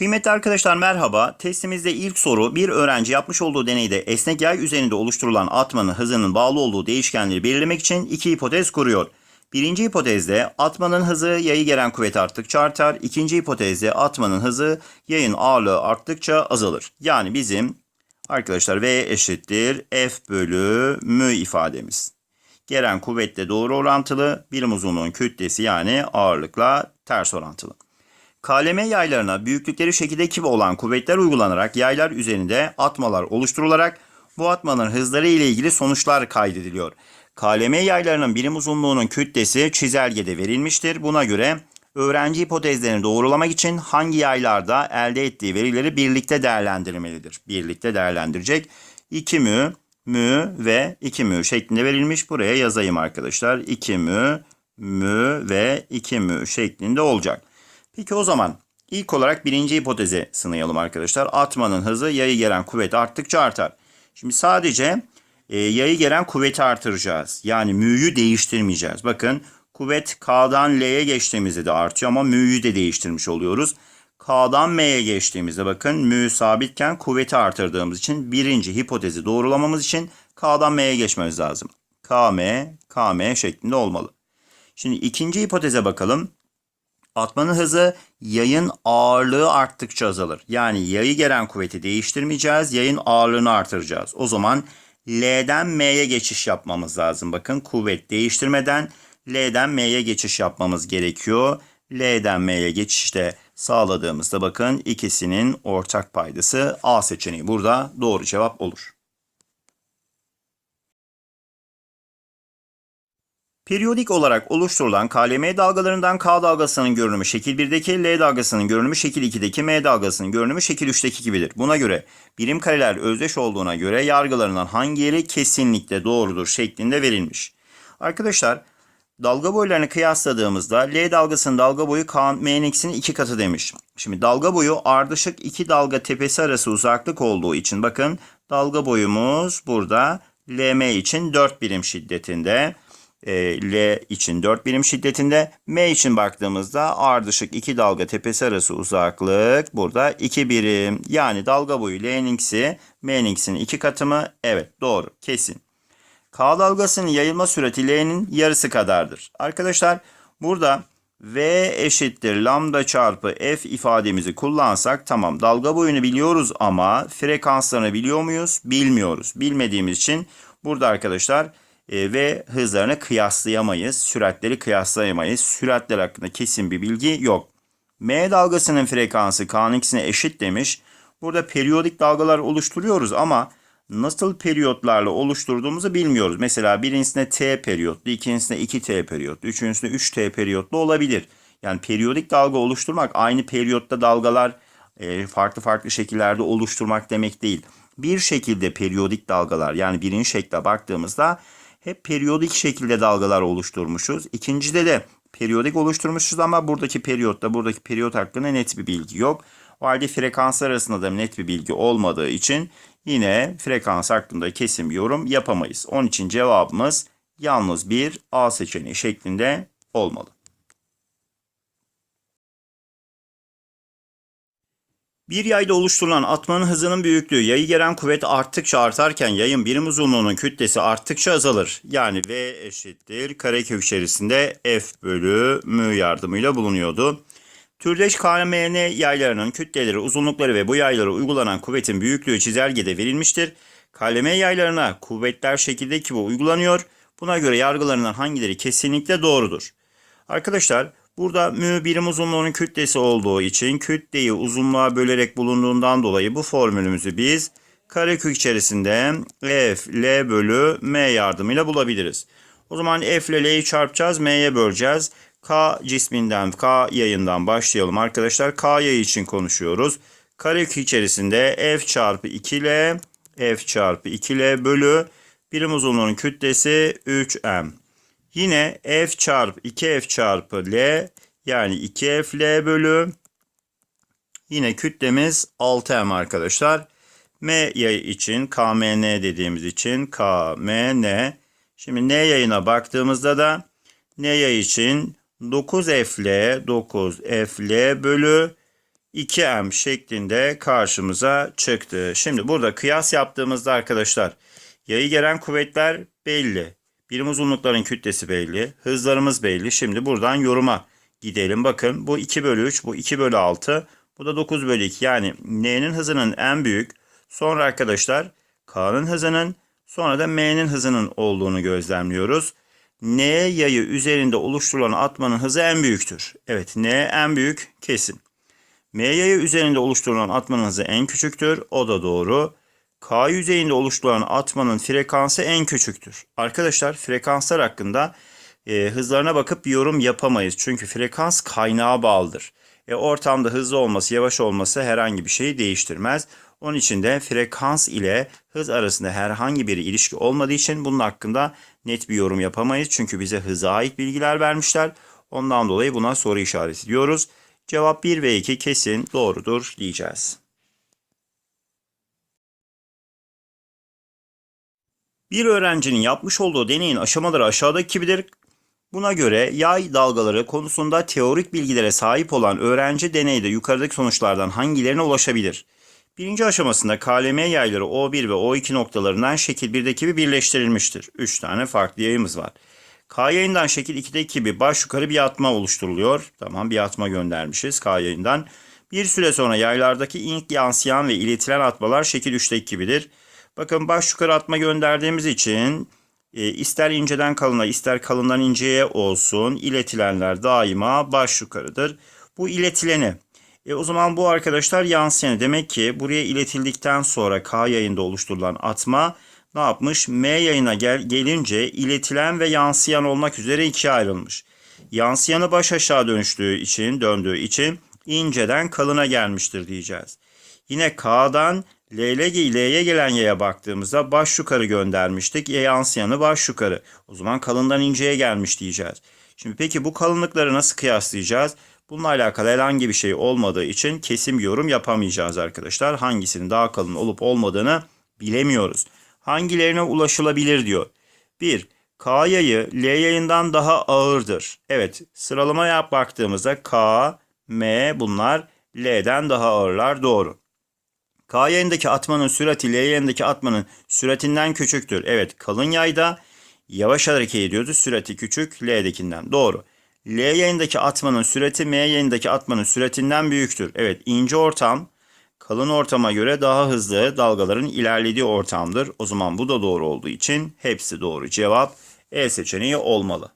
Kıymetli arkadaşlar merhaba. Testimizde ilk soru bir öğrenci yapmış olduğu deneyde esnek yay üzerinde oluşturulan atmanın hızının bağlı olduğu değişkenleri belirlemek için iki hipotez kuruyor. Birinci hipotezde atmanın hızı yayı gelen kuvvet arttıkça artar. İkinci hipotezde atmanın hızı yayın ağırlığı arttıkça azalır. Yani bizim arkadaşlar V eşittir F bölü mü ifademiz. Gelen kuvvetle doğru orantılı, birim uzunluğun kütlesi yani ağırlıkla ters orantılı. KLM yaylarına büyüklükleri şekilde gibi olan kuvvetler uygulanarak yaylar üzerinde atmalar oluşturularak bu atmanın hızları ile ilgili sonuçlar kaydediliyor. KLM yaylarının birim uzunluğunun kütlesi çizelgede verilmiştir. Buna göre öğrenci hipotezlerini doğrulamak için hangi yaylarda elde ettiği verileri birlikte değerlendirmelidir. Birlikte değerlendirecek. 2 mü, mü ve 2 mü şeklinde verilmiş. Buraya yazayım arkadaşlar. 2 mü, mü ve 2 mü şeklinde olacak. Peki o zaman ilk olarak birinci hipotezi sınayalım arkadaşlar. Atmanın hızı yayı gelen kuvvet arttıkça artar. Şimdi sadece e, yayı gelen kuvveti artıracağız. Yani mü'yü değiştirmeyeceğiz. Bakın kuvvet K'dan L'ye geçtiğimizde de artıyor ama mü'yü de değiştirmiş oluyoruz. K'dan M'ye geçtiğimizde bakın mü sabitken kuvveti artırdığımız için birinci hipotezi doğrulamamız için K'dan M'ye geçmemiz lazım. KM, KM şeklinde olmalı. Şimdi ikinci hipoteze bakalım. Atmanın hızı yayın ağırlığı arttıkça azalır. Yani yayı gelen kuvveti değiştirmeyeceğiz. Yayın ağırlığını artıracağız. O zaman L'den M'ye geçiş yapmamız lazım. Bakın kuvvet değiştirmeden L'den M'ye geçiş yapmamız gerekiyor. L'den M'ye geçişte sağladığımızda bakın ikisinin ortak paydası A seçeneği burada doğru cevap olur. Periyodik olarak oluşturulan KLM dalgalarından K dalgasının görünümü şekil 1'deki, L dalgasının görünümü şekil 2'deki, M dalgasının görünümü şekil 3'teki gibidir. Buna göre birim kareler özdeş olduğuna göre yargılarından hangi yeri kesinlikle doğrudur şeklinde verilmiş. Arkadaşlar dalga boylarını kıyasladığımızda L dalgasının dalga boyu K, M'nin ikisinin iki katı demiş. Şimdi dalga boyu ardışık iki dalga tepesi arası uzaklık olduğu için bakın dalga boyumuz burada LM için 4 birim şiddetinde. E, L için 4 birim şiddetinde. M için baktığımızda ardışık iki dalga tepesi arası uzaklık burada 2 birim. Yani dalga boyu L'ninkisi M'ninkisinin iki katı mı? Evet doğru kesin. K dalgasının yayılma sürati L'nin yarısı kadardır. Arkadaşlar burada V eşittir lambda çarpı F ifademizi kullansak tamam dalga boyunu biliyoruz ama frekanslarını biliyor muyuz? Bilmiyoruz. Bilmediğimiz için burada arkadaşlar e, ve hızlarını kıyaslayamayız. Süratleri kıyaslayamayız. Süratler hakkında kesin bir bilgi yok. M dalgasının frekansı K'nın ikisine eşit demiş. Burada periyodik dalgalar oluşturuyoruz ama nasıl periyotlarla oluşturduğumuzu bilmiyoruz. Mesela birincisinde T periyotlu, ikincisinde 2T periyotlu, üçüncüsünde 3T periyotlu olabilir. Yani periyodik dalga oluşturmak aynı periyotta dalgalar e, farklı farklı şekillerde oluşturmak demek değil. Bir şekilde periyodik dalgalar yani birinci şekle baktığımızda hep periyodik şekilde dalgalar oluşturmuşuz. İkincide de periyodik oluşturmuşuz ama buradaki periyotta buradaki periyot hakkında net bir bilgi yok. O halde frekanslar arasında da net bir bilgi olmadığı için yine frekans hakkında kesin yorum yapamayız. Onun için cevabımız yalnız bir A seçeneği şeklinde olmalı. Bir yayda oluşturulan atmanın hızının büyüklüğü yayı gelen kuvvet arttıkça artarken yayın birim uzunluğunun kütlesi arttıkça azalır. Yani V eşittir karekök içerisinde F bölü mü yardımıyla bulunuyordu. Türdeş KMN yaylarının kütleleri, uzunlukları ve bu yaylara uygulanan kuvvetin büyüklüğü çizelgede verilmiştir. KLM yaylarına kuvvetler şekildeki bu uygulanıyor. Buna göre yargılarından hangileri kesinlikle doğrudur? Arkadaşlar Burada mü birim uzunluğunun kütlesi olduğu için kütleyi uzunluğa bölerek bulunduğundan dolayı bu formülümüzü biz karekök içerisinde f l bölü m yardımıyla bulabiliriz. O zaman f ile l'yi çarpacağız, m'ye böleceğiz. K cisminden, K yayından başlayalım arkadaşlar. K yayı için konuşuyoruz. Karekök içerisinde f çarpı 2l, f çarpı 2l bölü birim uzunluğunun kütlesi 3m. Yine f çarpı 2f çarpı l yani 2f l bölü yine kütlemiz 6m arkadaşlar. M yayı için KMN dediğimiz için KMN. Şimdi N yayına baktığımızda da N yayı için 9F L 9F L bölü 2m şeklinde karşımıza çıktı. Şimdi burada kıyas yaptığımızda arkadaşlar yayı gelen kuvvetler belli. Birim uzunlukların kütlesi belli. Hızlarımız belli. Şimdi buradan yoruma gidelim. Bakın bu 2 bölü 3, bu 2 bölü 6, bu da 9 bölü 2. Yani n'nin hızının en büyük. Sonra arkadaşlar k'nın hızının sonra da m'nin hızının olduğunu gözlemliyoruz. N yayı üzerinde oluşturulan atmanın hızı en büyüktür. Evet N en büyük kesin. M yayı üzerinde oluşturulan atmanın hızı en küçüktür. O da doğru. K yüzeyinde oluşturulan atmanın frekansı en küçüktür. Arkadaşlar frekanslar hakkında e, hızlarına bakıp bir yorum yapamayız. Çünkü frekans kaynağa bağlıdır. E, ortamda hızlı olması, yavaş olması herhangi bir şeyi değiştirmez. Onun için de frekans ile hız arasında herhangi bir ilişki olmadığı için bunun hakkında net bir yorum yapamayız. Çünkü bize hıza ait bilgiler vermişler. Ondan dolayı buna soru işareti diyoruz. Cevap 1 ve 2 kesin doğrudur diyeceğiz. Bir öğrencinin yapmış olduğu deneyin aşamaları aşağıdaki gibidir. Buna göre yay dalgaları konusunda teorik bilgilere sahip olan öğrenci deneyde yukarıdaki sonuçlardan hangilerine ulaşabilir? Birinci aşamasında KLM yayları O1 ve O2 noktalarından şekil 1'deki gibi birleştirilmiştir. 3 tane farklı yayımız var. K yayından şekil 2'deki gibi baş yukarı bir atma oluşturuluyor. Tamam bir atma göndermişiz K yayından. Bir süre sonra yaylardaki ilk yansıyan ve iletilen atmalar şekil 3'teki gibidir. Bakın baş yukarı atma gönderdiğimiz için e, ister inceden kalına ister kalından inceye olsun iletilenler daima baş yukarıdır. Bu iletileni e, o zaman bu arkadaşlar yansıyanı demek ki buraya iletildikten sonra K yayında oluşturulan atma ne yapmış? M yayına gel gelince iletilen ve yansıyan olmak üzere ikiye ayrılmış. Yansıyanı baş aşağı dönüştüğü için, döndüğü için inceden kalına gelmiştir diyeceğiz. Yine K'dan L'ye L'ye gelen yaya baktığımızda baş yukarı göndermiştik. Y yansıyanı baş yukarı. O zaman kalından inceye gelmiş diyeceğiz. Şimdi peki bu kalınlıkları nasıl kıyaslayacağız? Bununla alakalı herhangi bir şey olmadığı için kesin bir yorum yapamayacağız arkadaşlar. Hangisinin daha kalın olup olmadığını bilemiyoruz. Hangilerine ulaşılabilir diyor. 1. K yayı L yayından daha ağırdır. Evet sıralamaya baktığımızda K, M bunlar L'den daha ağırlar doğru. K yayındaki atmanın sürati L yayındaki atmanın süratinden küçüktür. Evet kalın yayda yavaş hareket ediyordu. Sürati küçük L'dekinden. Doğru. L yayındaki atmanın sürati M yayındaki atmanın süratinden büyüktür. Evet ince ortam kalın ortama göre daha hızlı dalgaların ilerlediği ortamdır. O zaman bu da doğru olduğu için hepsi doğru. Cevap E seçeneği olmalı.